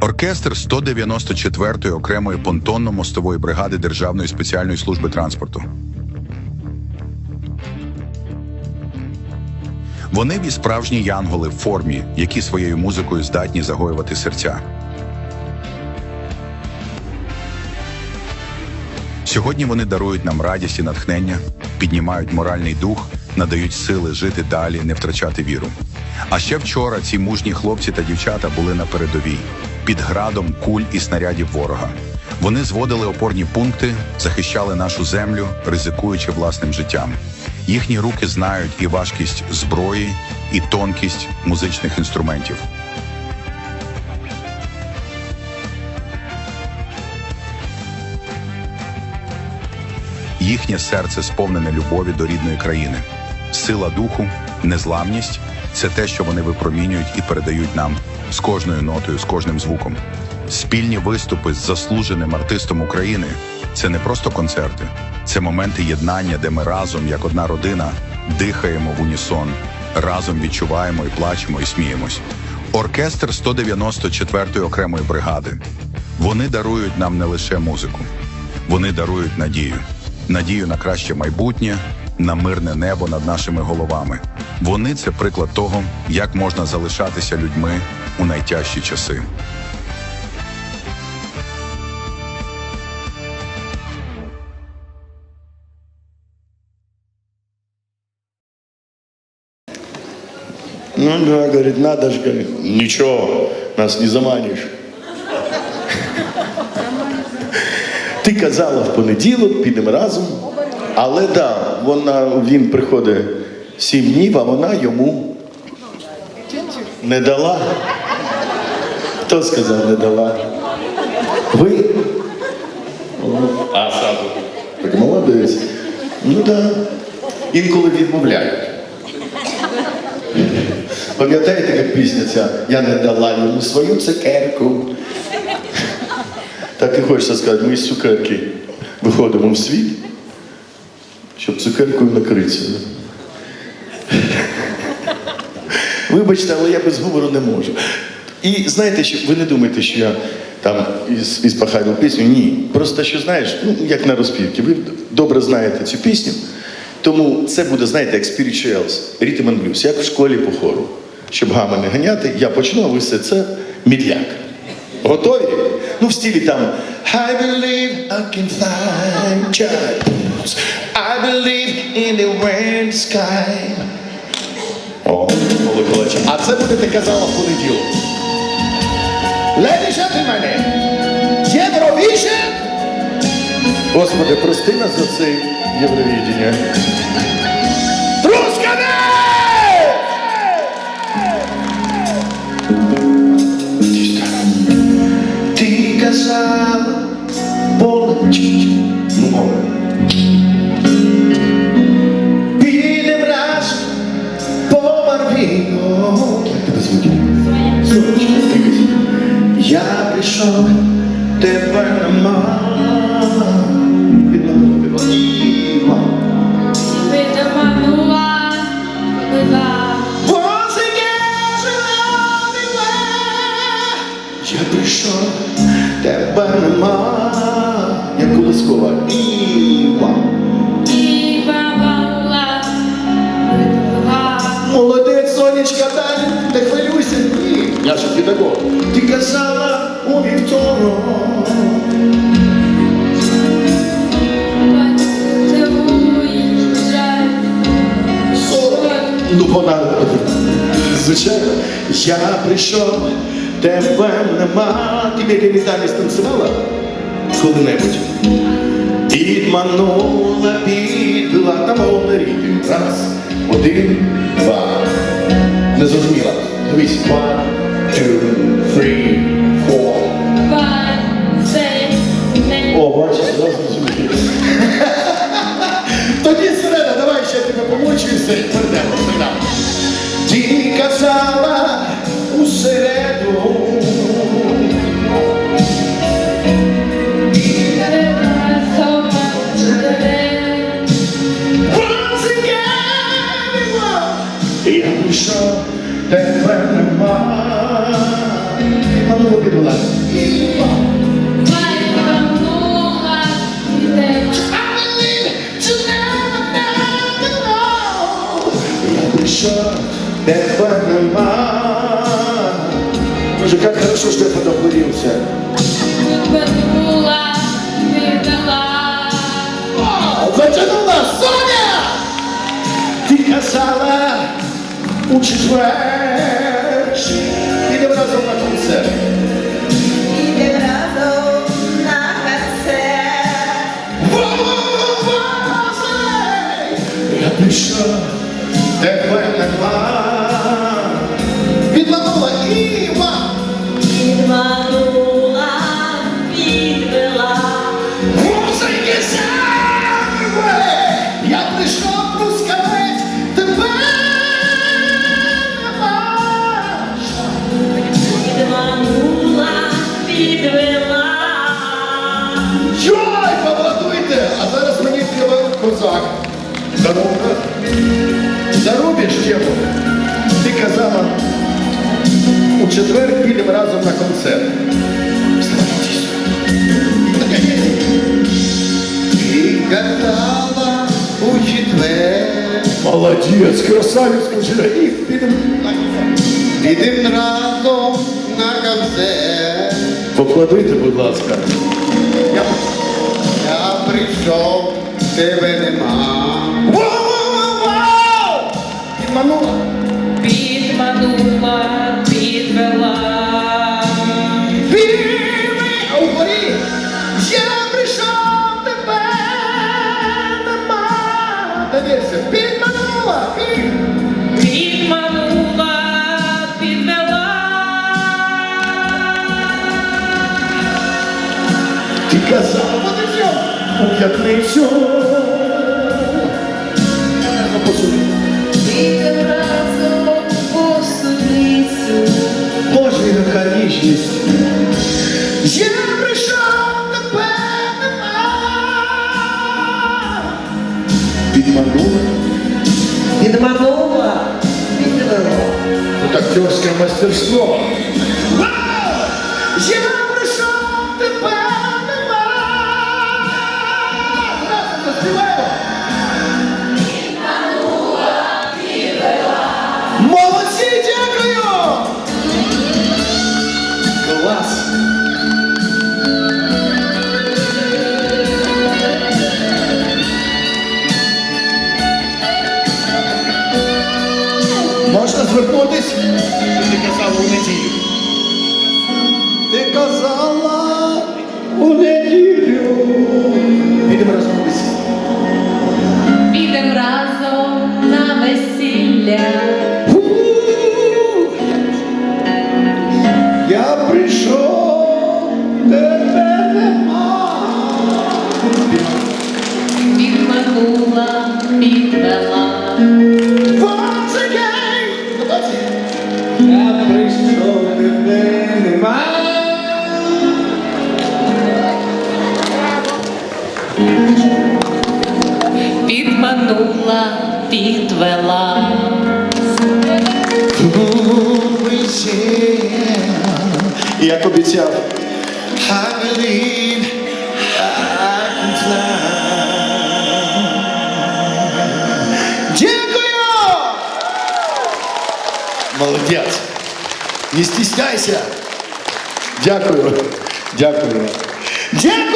Оркестр 194-ї окремої понтонно-мостової бригади Державної спеціальної служби транспорту. Вони і справжні янголи в формі, які своєю музикою здатні загоювати серця. Сьогодні вони дарують нам радість і натхнення, піднімають моральний дух, надають сили жити далі, не втрачати віру. А ще вчора ці мужні хлопці та дівчата були на передовій під градом куль і снарядів ворога. Вони зводили опорні пункти, захищали нашу землю, ризикуючи власним життям. Їхні руки знають і важкість зброї, і тонкість музичних інструментів. Їхнє серце сповнене любові до рідної країни. Сила духу, незламність це те, що вони випромінюють і передають нам з кожною нотою, з кожним звуком. Спільні виступи з заслуженим артистом України це не просто концерти, це моменти єднання, де ми разом, як одна родина, дихаємо в унісон, разом відчуваємо і плачемо, і сміємось. Оркестр 194-ї окремої бригади. Вони дарують нам не лише музику, вони дарують надію, надію на краще майбутнє, на мирне небо над нашими головами. Вони це приклад того, як можна залишатися людьми у найтяжчі часи. Ну да, говорит, надо же, говорит, ничего, нас не заманишь. Ти казала в понеділок, підемо разом. Але да, вона, він приходить сім днів, а вона йому не дала. Хто сказав не дала? Ви? А сам. Так молодець. Ну так. Да. Інколи відмовляють. Пам'ятаєте, як пісня ця Я не дала йому свою цукерку. Так і хочеться сказати, ми з цукерки виходимо в світ, щоб цукеркою накритися. Вибачте, але я без гумору не можу. І знаєте, що ви не думаєте, що я там із, із пахаю пісню? Ні. Просто що знаєш, ну як на розпівці, ви добре знаєте цю пісню. Тому це буде, знаєте, як spirituals, rhythm and blues, як в школі по хору. Щоб гами не ганяти, я почну, а ви все це мідляк. Готові? Ну, в стилі там I believe I can fly. I believe in the wind sky. О, Миколаївич. А це будете казала в понеділок. Ladies and gentlemen! Господи, прости нас за це Євровідення. Трускане! Ти казала, тебе нема. Me well. Я прийшов, тебе нема. Як колискова. Іва. І бабала, вела. Молодець, сонечка, далі, не хвилюйся, ні. Я ж педагог. Ти казала у вівторок. Ну, вона, звичайно, я прийшов, тебе нема. Ти біля танець танцювала коли-небудь? Підманула, підбила, та мовна рідин. Раз, один, два. Не зрозуміла. Дивись. One, two, three, four. О, бачиш, зразу зрозуміла. Тоді сирена, давай ще тебе помочу і перейдемо, перейдемо. Ти казала у середу. Once again, я прийшов, тебе нема. А ну, Боже, як хорошо, що я подохворився. Вернула, віддала. Затянула Соня! Ти казала у четвер. Підемо разом на концерт. Ідем разом на концерт. Я прийшов, тебе Здорово. Зарубіш тему. Ти казала, у четвер підемо разом на концерт. Ти казала у четвер, Молодець, красавець, скажи, підемо на концерт. підем разом на концерт. Поплодуйте, будь ласка. Я... Я прийшов, тебе нема. Підманула. Підманула, підвела. Вірми, а угорі я прийшов тебе нема. Довірся, підманула, під. Підманула, підвела. Ти казав, подождем, у п'ятницю. Ну, посуди. Яка ніжність. Я прийшов тебе нема. Підманула. Підманула. Вот актерское мастерство. Можна звернутись? Ти казала у неділю. Ти казала у неділю. Підемо разом на весілля. Підемо разом на весілля. Підманула, підвела. Як обіцяв. I believe I can fly. Дякую! Молодець. Не стісняйся. Дякую. Дякую. Дякую.